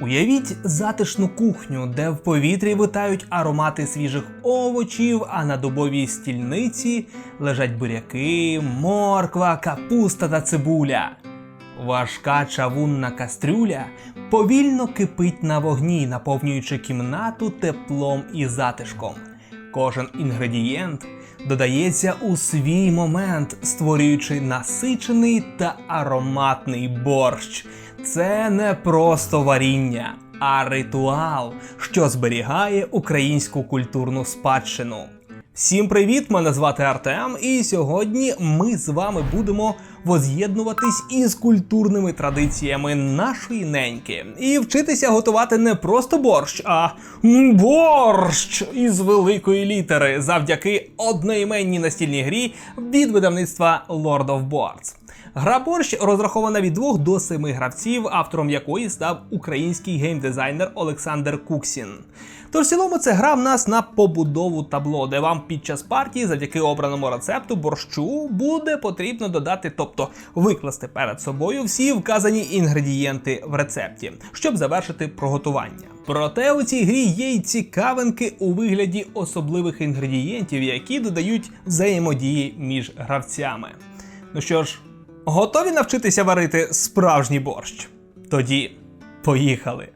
Уявіть затишну кухню, де в повітрі витають аромати свіжих овочів, а на дубовій стільниці лежать буряки, морква, капуста та цибуля. Важка чавунна кастрюля повільно кипить на вогні, наповнюючи кімнату теплом і затишком. Кожен інгредієнт додається у свій момент, створюючи насичений та ароматний борщ. Це не просто варіння, а ритуал, що зберігає українську культурну спадщину. Всім привіт! Мене звати Артем, і сьогодні ми з вами будемо воз'єднуватись із культурними традиціями нашої неньки і вчитися готувати не просто борщ, а борщ із великої літери завдяки одноіменній настільній грі від видавництва Lord of Boards. Гра борщ розрахована від 2 до 7 гравців, автором якої став український геймдизайнер Олександр Куксін. Тож в цілому це гра в нас на побудову табло, де вам під час партії, завдяки обраному рецепту борщу, буде потрібно додати, тобто викласти перед собою всі вказані інгредієнти в рецепті, щоб завершити приготування. Проте у цій грі є й цікавинки у вигляді особливих інгредієнтів, які додають взаємодії між гравцями. Ну що ж, готові навчитися варити справжній борщ? Тоді поїхали!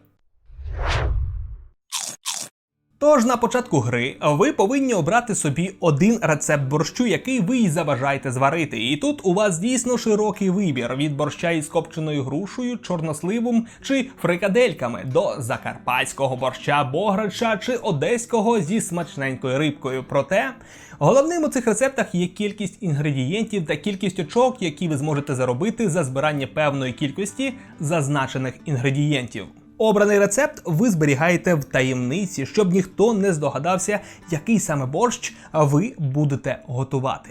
Тож на початку гри ви повинні обрати собі один рецепт борщу, який ви й заважаєте зварити. І тут у вас дійсно широкий вибір від борща із копченою грушею, чорносливом чи фрикадельками до закарпатського борща, бограча чи одеського зі смачненькою рибкою. Проте головним у цих рецептах є кількість інгредієнтів та кількість очок, які ви зможете заробити за збирання певної кількості зазначених інгредієнтів. Обраний рецепт ви зберігаєте в таємниці, щоб ніхто не здогадався, який саме борщ ви будете готувати.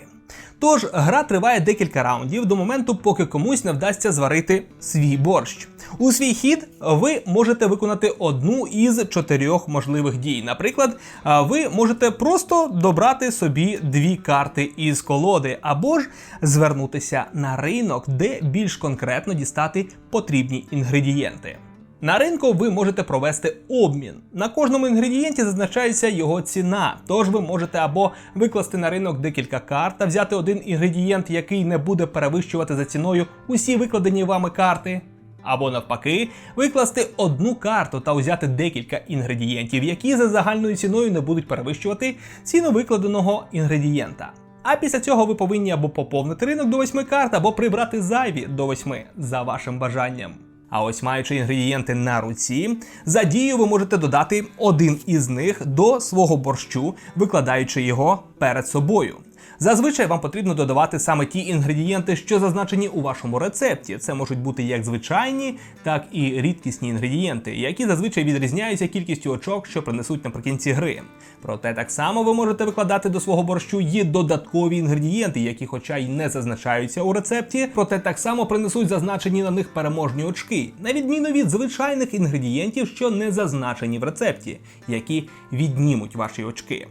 Тож гра триває декілька раундів до моменту, поки комусь не вдасться зварити свій борщ. У свій хід ви можете виконати одну із чотирьох можливих дій. Наприклад, ви можете просто добрати собі дві карти із колоди, або ж звернутися на ринок, де більш конкретно дістати потрібні інгредієнти. На ринку ви можете провести обмін. На кожному інгредієнті зазначається його ціна. Тож ви можете або викласти на ринок декілька карт та взяти один інгредієнт, який не буде перевищувати за ціною усі викладені вами карти. Або навпаки, викласти одну карту та взяти декілька інгредієнтів, які за загальною ціною не будуть перевищувати ціну викладеного інгредієнта. А після цього ви повинні або поповнити ринок до 8 карт, або прибрати зайві до 8 за вашим бажанням. А ось маючи інгредієнти на руці, за дію ви можете додати один із них до свого борщу, викладаючи його перед собою. Зазвичай вам потрібно додавати саме ті інгредієнти, що зазначені у вашому рецепті. Це можуть бути як звичайні, так і рідкісні інгредієнти, які зазвичай відрізняються кількістю очок, що принесуть наприкінці гри. Проте так само ви можете викладати до свого борщу є додаткові інгредієнти, які, хоча й не зазначаються у рецепті, проте так само принесуть зазначені на них переможні очки, на відміну від звичайних інгредієнтів, що не зазначені в рецепті, які віднімуть ваші очки.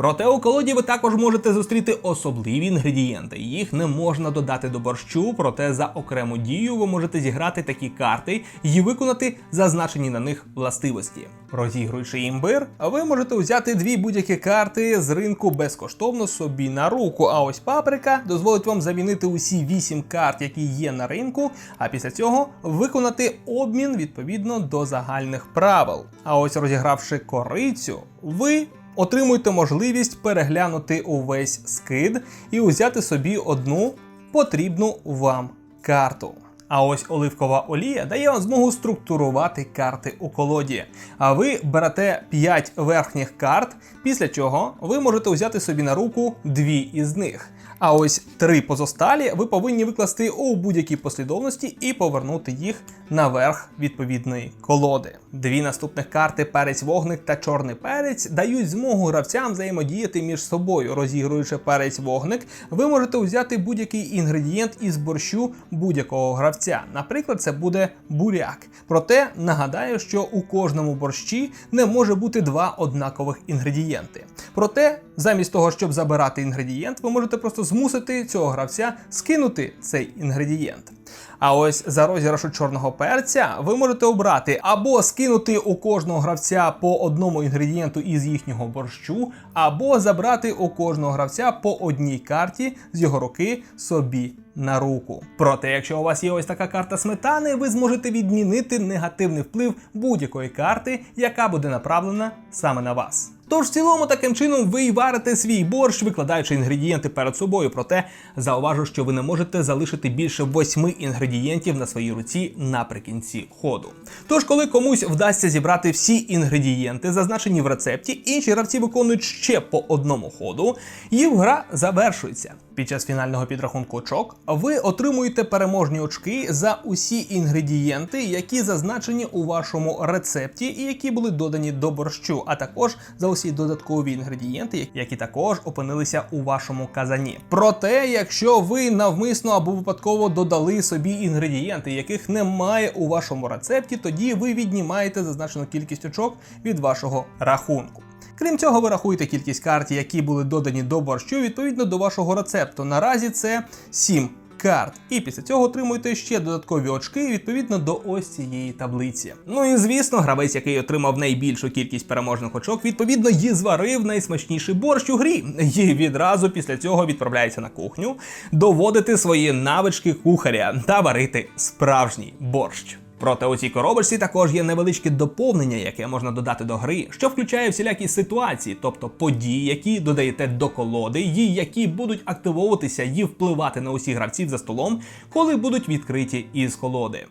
Проте у колоді ви також можете зустріти особливі інгредієнти. Їх не можна додати до борщу, проте за окрему дію ви можете зіграти такі карти і виконати зазначені на них властивості. Розігруючи імбир, ви можете взяти дві будь-які карти з ринку безкоштовно собі на руку. А ось паприка дозволить вам замінити усі вісім карт, які є на ринку, а після цього виконати обмін відповідно до загальних правил. А ось розігравши корицю, ви отримуєте можливість переглянути увесь скид і узяти собі одну потрібну вам карту. А ось оливкова олія дає вам змогу структурувати карти у колоді. А ви берете 5 верхніх карт, після чого ви можете взяти собі на руку дві із них. А ось три позосталі ви повинні викласти у будь-якій послідовності і повернути їх наверх відповідної колоди. Дві наступних карти перець вогник та чорний перець дають змогу гравцям взаємодіяти між собою. Розігруючи перець вогник, ви можете взяти будь-який інгредієнт із борщу будь-якого гравця. Наприклад, це буде буряк. Проте нагадаю, що у кожному борщі не може бути два однакових інгредієнти. Проте Замість того, щоб забирати інгредієнт, ви можете просто змусити цього гравця скинути цей інгредієнт. А ось за розіграшу чорного перця ви можете обрати або скинути у кожного гравця по одному інгредієнту із їхнього борщу, або забрати у кожного гравця по одній карті з його руки собі на руку. Проте, якщо у вас є ось така карта сметани, ви зможете відмінити негативний вплив будь-якої карти, яка буде направлена саме на вас. Тож, в цілому, таким чином ви й варите свій борщ, викладаючи інгредієнти перед собою. Проте зауважу, що ви не можете залишити більше восьми інгредієнтів на своїй руці наприкінці ходу. Тож, коли комусь вдасться зібрати всі інгредієнти, зазначені в рецепті, інші гравці виконують ще по одному ходу, і гра завершується. Під час фінального підрахунку очок ви отримуєте переможні очки за усі інгредієнти, які зазначені у вашому рецепті і які були додані до борщу, а також за усі додаткові інгредієнти, які також опинилися у вашому казані. Проте, якщо ви навмисно або випадково додали собі інгредієнти, яких немає у вашому рецепті, тоді ви віднімаєте зазначену кількість очок від вашого рахунку. Крім цього, ви рахуєте кількість карт, які були додані до борщу відповідно до вашого рецепту. Наразі це 7 карт. І після цього отримуєте ще додаткові очки відповідно до ось цієї таблиці. Ну і звісно, гравець, який отримав найбільшу кількість переможних очок, відповідно її зварив найсмачніший борщ у грі. І відразу після цього відправляється на кухню доводити свої навички кухаря та варити справжній борщ. Проте у цій коробочці також є невеличке доповнення, яке можна додати до гри, що включає всілякі ситуації, тобто події, які додаєте до колоди, і які будуть активовуватися і впливати на усіх гравців за столом, коли будуть відкриті із колоди.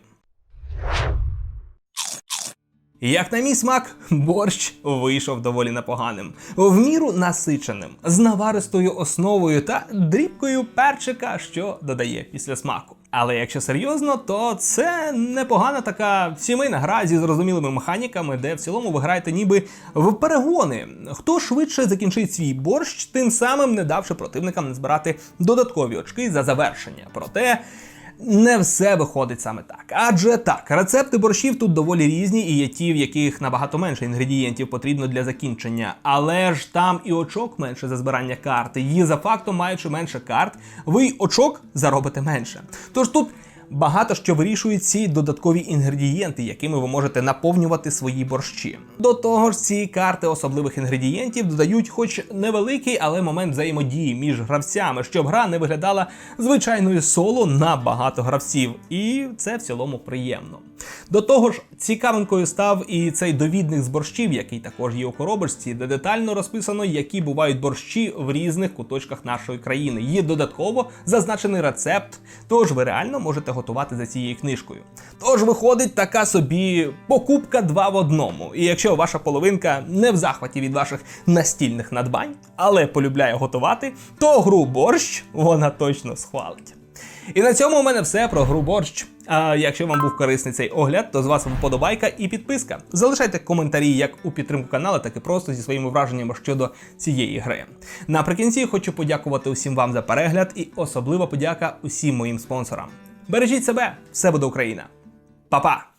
Як на мій смак, борщ вийшов доволі непоганим, в міру насиченим, з наваристою основою та дрібкою перчика, що додає після смаку. Але якщо серйозно, то це непогана така сімейна гра зі зрозумілими механіками, де в цілому ви граєте ніби в перегони. Хто швидше закінчить свій борщ, тим самим не давши противникам не збирати додаткові очки за завершення. Проте. Не все виходить саме так. Адже так, рецепти борщів тут доволі різні, і є ті, в яких набагато менше інгредієнтів потрібно для закінчення. Але ж там і очок менше за збирання карти. І за фактом, маючи менше карт, ви й очок заробите менше. Тож тут. Багато що вирішують ці додаткові інгредієнти, якими ви можете наповнювати свої борщі. До того ж, ці карти особливих інгредієнтів додають, хоч невеликий, але момент взаємодії між гравцями, щоб гра не виглядала звичайною соло на багато гравців, і це в цілому приємно. До того ж, цікавинкою став і цей довідник з борщів, який також є у коробочці, де детально розписано, які бувають борщі в різних куточках нашої країни. Є додатково зазначений рецепт, тож ви реально можете готувати за цією книжкою. Тож виходить така собі покупка два в одному. І якщо ваша половинка не в захваті від ваших настільних надбань, але полюбляє готувати, то гру борщ вона точно схвалить. І на цьому у мене все про гру борщ. А якщо вам був корисний цей огляд, то з вас вподобайка і підписка. Залишайте коментарі як у підтримку каналу, так і просто зі своїми враженнями щодо цієї гри. Наприкінці хочу подякувати усім вам за перегляд і особлива подяка усім моїм спонсорам. Бережіть себе, все буде Україна. Па-па!